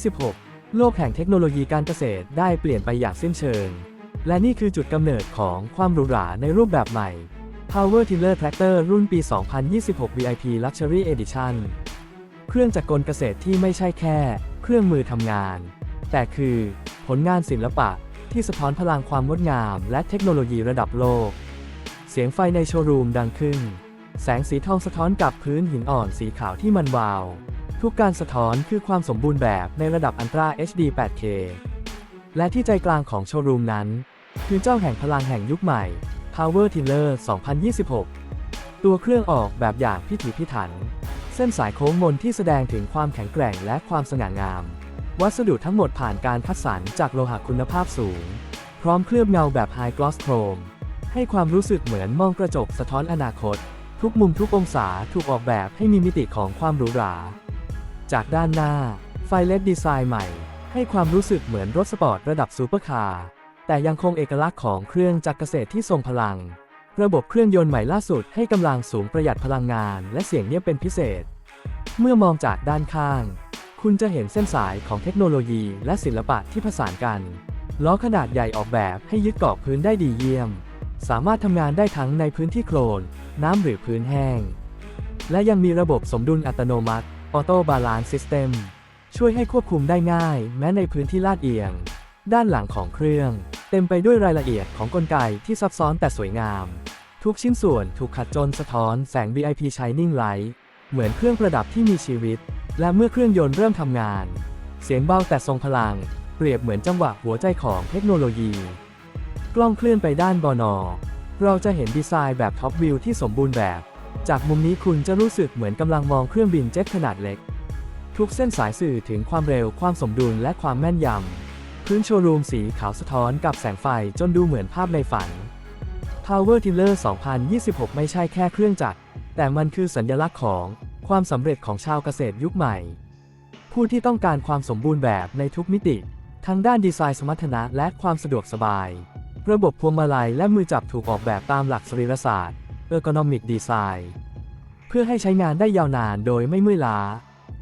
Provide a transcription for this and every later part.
2026 โลกแห่งเทคโนโลยีการเกษตรได้เปลี่ยนไปอย่างสิ้นเชิง และนี่คือจุดกำเนิดของความหรูหราในรูปแบบใหม่ Power Tiller Tractor รุ่นปี 2026 VIP Luxury Edition เครื่องจักรกลเกษตรที่ไม่ใช่แค่ เครื่องมือทำงาน แต่คือผลงานศิลปะที่สะท้อนพลังความงดงาม และเทคโนโลยีระดับโลก เสียงไฟในโชว์รูมดังขึ้น แสงสีทองสะท้อนกับพื้นหินอ่อนสีขาวที่มันวาว ทุกการสะท้อนคือความสมบูรณ์แบบในระดับอันตรา HD 8K และที่ใจกลางของโชว์รูมนั้น คือเจ้าแห่งพลังแห่งยุคใหม่ Power Tiller 2026 ตัวเครื่องออกแบบอย่างพิถีพิถัน เส้นสายโค้งมนที่แสดงถึงความแข็งแกร่งและความสง่างาม วัสดุทั้งหมดผ่านการคัดสรรจากโลหะคุณภาพสูง พร้อมเคลือบเงาแบบ High Gloss Chrome ให้ความรู้สึกเหมือนมองกระจกสะท้อนอนาคต ทุกมุมทุกองศาถูกออกแบบให้มีมิติของความหรูหรา จากด้านหน้า ไฟเลดดีไซน์ใหม่ ให้ความรู้สึกเหมือนรถสปอร์ตระดับซูเปอร์คาร์ แต่ยังคงเอกลักษณ์ของเครื่องจักรเกษตรที่ทรงพลัง ระบบเครื่องยนต์ใหม่ล่าสุดให้กำลังสูงประหยัดพลังงาน และเสียงเงียบเป็นพิเศษ เมื่อมองจากด้านข้าง คุณจะเห็นเส้นสายของเทคโนโลยีและศิลปะที่ผสานกัน ล้อขนาดใหญ่ออกแบบให้ยึดเกาะพื้นได้ดีเยี่ยม สามารถทำงานได้ทั้งในพื้นที่โคลน น้ำหรือพื้นแห้ง และยังมีระบบสมดุลอัตโนมัติ Auto Balance System ช่วยให้ควบคุมได้ง่าย แม้ในพื้นที่ลาดเอียง ด้านหลังของเครื่อง เต็มไปด้วยรายละเอียดของกลไกที่ซับซ้อนแต่สวยงาม ทุกชิ้นส่วนถูกขัดจนสะท้อนแสง VIP Shining Light เหมือนเครื่องประดับที่มีชีวิต และเมื่อเครื่องยนต์เริ่มทำงาน เสียงเบาแต่ทรงพลัง เปรียบเหมือนจังหวะหัวใจของเทคโนโลยี กล้องเคลื่อนไปด้านบอนอเราจะเห็นดีไซน์แบบท็อปวิวที่สมบูรณ์แบบ จากมุมนี้คุณจะรู้สึกเหมือนกำลังมองเครื่องบินเจ็ตขนาดเล็ก ทุกเส้นสายสื่อถึงความเร็วความสมดุลและความแม่นยำ พื้นโชว์รูมสีขาวสะท้อนกับแสงไฟจนดูเหมือนภาพในฝัน Power Tiller 2026 ไม่ใช่แค่เครื่องจักร แต่มันคือสัญลักษณ์ของความสำเร็จของชาวเกษตรยุคใหม่ ผู้ที่ต้องการความสมบูรณ์แบบในทุกมิติ ทั้งด้านดีไซน์สมรรถนะและความสะดวกสบาย ระบบพวงมาลัยและมือจับถูกออกแบบตามหลักสรีรศาสตร์ Ergonomic Design เพื่อให้ใช้งานได้ยาวนานโดยไม่เมื่อยล้า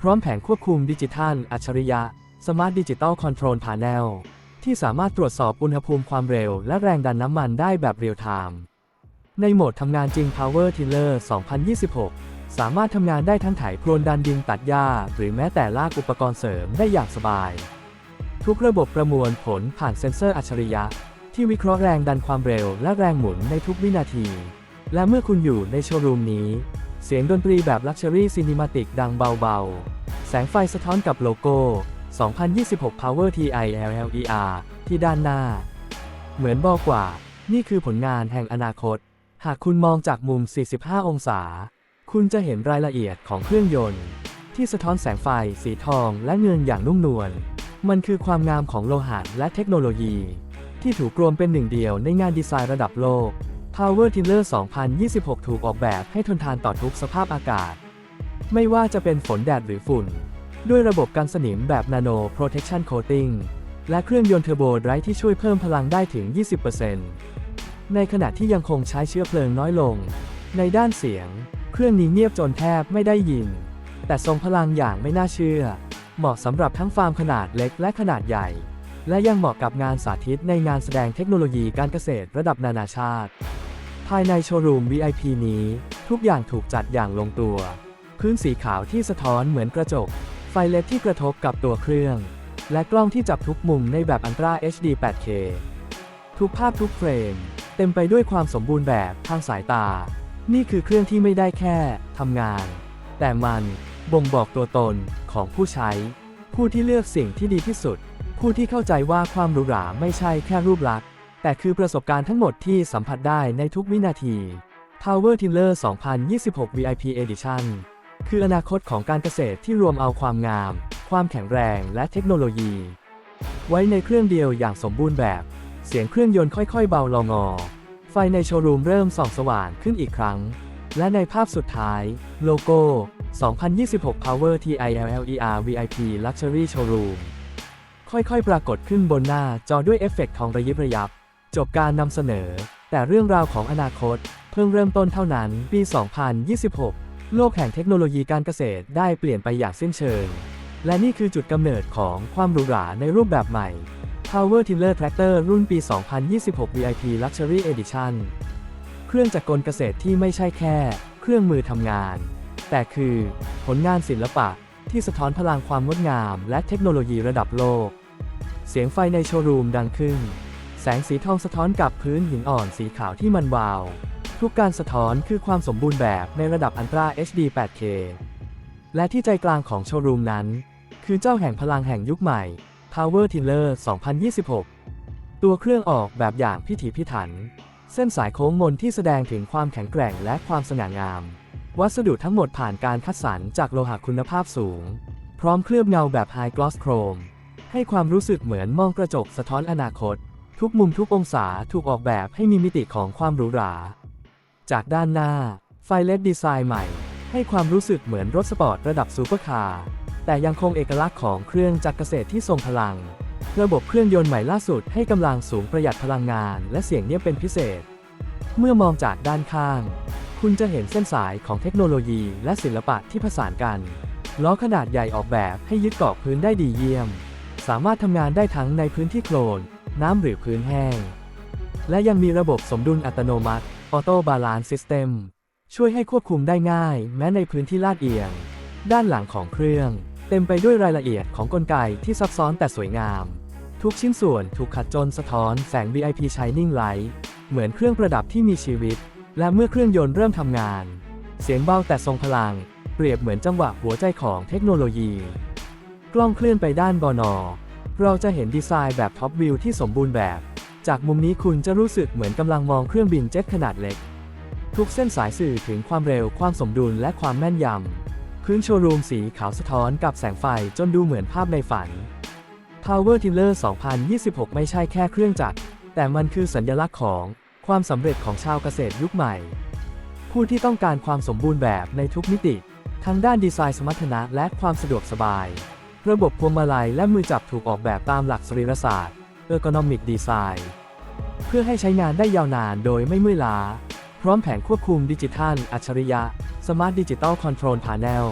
พร้อมแผงควบคุมดิจิทัล อัจฉริยะ Smart Digital Control Panel ที่สามารถตรวจสอบอุณหภูมิความเร็วและแรงดันน้ำมันได้แบบเรียลไทม์ในโหมดทำงานจริง Power Tiller 2026 สามารถทำงานได้ทั้งไถโคลนดันดินตัดหญ้า หรือแม้แต่ลากอุปกรณ์เสริมได้อย่างสบาย ทุกระบบประมวลผลผ่านเซ็นเซอร์อัจฉริยะ ที่วิเคราะห์แรงดันความเร็วและแรงหมุนในทุกวินาที และเมื่อคุณอยู่ในโชว์รูมนี้ เสียงดนตรีแบบ Luxury Cinematic ดังเบาๆ แสงไฟสะท้อนกับโลโก้ 2026 Power TILLER ที่ด้านหน้า เหมือนบอกว่า นี่คือผลงานแห่งอนาคต หากคุณมองจากมุม 45 องศา คุณจะเห็นรายละเอียดของเครื่องยนต์ ที่สะท้อนแสงไฟสีทองและเงินอย่างนุ่มนวล มันคือความงามของโลหะและเทคโนโลยี ที่ถูกรวมเป็นหนึ่งเดียวในงานดีไซน์ระดับโลก Power Tiller 2026 ถูกออกแบบให้ทนทานต่อทุกสภาพอากาศ ไม่ว่าจะเป็นฝนแดดหรือฝุ่น ด้วยระบบกันสนิมแบบ Nano Protection Coating และเครื่องยนต์เทอร์โบไดรฟ์ที่ช่วยเพิ่มพลังได้ถึง 20%ในขณะที่ยังคงใช้เชื้อเพลิงน้อยลง ในด้านเสียง เครื่องนี้เงียบจนแทบไม่ได้ยิน แต่ทรงพลังอย่างไม่น่าเชื่อ เหมาะสำหรับทั้งฟาร์มขนาดเล็กและขนาดใหญ่ และยังเหมาะกับงานสาธิตในงานแสดงเทคโนโลยีการเกษตรระดับนานาชาติ ภายในโชว์รูม VIP นี้ ทุกอย่างถูกจัดอย่างลงตัว พื้นสีขาวที่สะท้อนเหมือนกระจก ไฟเล็ดที่กระทบกับตัวเครื่อง และกล้องที่จับทุกมุมในแบบอันตรา HD 8K ทุกภาพทุกเฟรม เต็มไปด้วยความสมบูรณ์แบบทางสายตา นี่คือเครื่องที่ไม่ได้แค่ทำงาน แต่มันบ่งบอกตัวตนของผู้ใช้ ผู้ที่เลือกสิ่งที่ดีที่สุด ผู้ที่เข้าใจว่าความหรูหราไม่ใช่แค่รูปลักษณ์ แต่คือประสบการณ์ทั้งหมดที่สัมผัสได้ในทุกวินาที Power Tiller 2026 VIP Edition คืออนาคตของการเกษตรที่รวมเอาความงาม ความแข็งแรงและเทคโนโลยี ไว้ในเครื่องเดียวอย่างสมบูรณ์แบบ เสียงเครื่องยนต์ค่อยๆ เบาลงอไฟในโชว์รูมเริ่มส่องสว่างขึ้นอีกครั้ง และในภาพสุดท้าย โลโก้ 2026 Power TILLER VIP Luxury Showroom ค่อยๆ ปรากฏขึ้นบนหน้าจอด้วยเอฟเฟกต์ทองระยิบระยับ จบการนำเสนอ แต่เรื่องราวของอนาคต เพิ่งเริ่มต้นเท่านั้น ปี 2026 โลกแห่งเทคโนโลยีการเกษตรได้เปลี่ยนไปอย่างสิ้นเชิง และนี่คือจุดกำเนิดของความหรูหราในรูปแบบใหม่ Power Tiller Tractor รุ่นปี 2026 VIP Luxury Edition เครื่องจักรกลเกษตรที่ไม่ใช่แค่ เครื่องมือทำงาน แต่คือผลงานศิลปะที่สะท้อนพลังความงดงาม และเทคโนโลยีระดับโลก เสียงไฟในโชว์รูมดังขึ้น แสงสีทองสะท้อนกับพื้นหินอ่อนสีขาวที่มันวาว ทุกการสะท้อนคือความสมบูรณ์แบบในระดับอันตรา HD 8K และที่ใจกลางของโชว์รูมนั้น คือเจ้าแห่งพลังแห่งยุคใหม่ Power Tiller 2026 ตัวเครื่องออกแบบอย่างพิถีพิถัน เส้นสายโค้งมนที่แสดงถึงความแข็งแกร่งและความสง่างาม วัสดุทั้งหมดผ่านการคัดสรรจากโลหะคุณภาพสูง พร้อมเคลือบเงาแบบ High Gloss Chrome ให้ความรู้สึกเหมือนมองกระจกสะท้อนอนาคต ทุกมุมทุกองศาถูกออกแบบให้มีมิติของความหรูหรา จากด้านหน้า ไฟเลดดีไซน์ใหม่ ให้ความรู้สึกเหมือนรถสปอร์ตระดับซูเปอร์คาร์ แต่ยังคงเอกลักษณ์ของเครื่องจักรเกษตรที่ทรงพลัง ระบบเครื่องยนต์ใหม่ล่าสุดให้กำลังสูงประหยัดพลังงาน และเสียงเงียบเป็นพิเศษ เมื่อมองจากด้านข้าง คุณจะเห็นเส้นสายของเทคโนโลยีและศิลปะที่ผสานกัน ล้อขนาดใหญ่ออกแบบให้ยึดเกาะพื้นได้ดีเยี่ยม สามารถทำงานได้ทั้งในพื้นที่โคลน น้ำหรือพื้นแห้ง และยังมีระบบสมดุลอัตโนมัติ Auto Balance System ช่วยให้ควบคุมได้ง่ายแม้ในพื้นที่ลาดเอียง ด้านหลังของเครื่อง เต็มไปด้วยรายละเอียดของกลไกที่ซับซ้อนแต่สวยงาม ทุกชิ้นส่วนถูกขัดจนสะท้อนแสง VIP Shining Light เหมือนเครื่องประดับที่มีชีวิต และเมื่อเครื่องยนต์เริ่มทำงาน เสียงเบาแต่ทรงพลัง เปรียบเหมือนจังหวะหัวใจของเทคโนโลยี กล้องเคลื่อนไปด้านบอนอ เราจะเห็นดีไซน์แบบท็อปวิวที่สมบูรณ์แบบ จากมุมนี้คุณจะรู้สึกเหมือนกำลังมองเครื่องบินเจ็ตขนาดเล็ก ทุกเส้นสายสื่อถึงความเร็วความสมดุลและความแม่นยำ พื้นโชว์รูมสีขาวสะท้อนกับแสงไฟจนดูเหมือนภาพในฝัน Power Tiller 2026 ไม่ใช่แค่เครื่องจักร แต่มันคือสัญลักษณ์ของความสำเร็จของชาวเกษตรยุคใหม่ ผู้ที่ต้องการความสมบูรณ์แบบในทุกมิติ ทั้งด้านดีไซน์สมรรถนะและความสะดวกสบาย ระบบพวงมาลัยและมือจับถูกออกแบบตามหลักสรีรศาสตร์ Ergonomic Design เพื่อให้ใช้งานได้ยาวนานโดยไม่เมื่อยล้า พร้อมแผงควบคุมดิจิทัล อัจฉริยะ Smart Digital Control Panel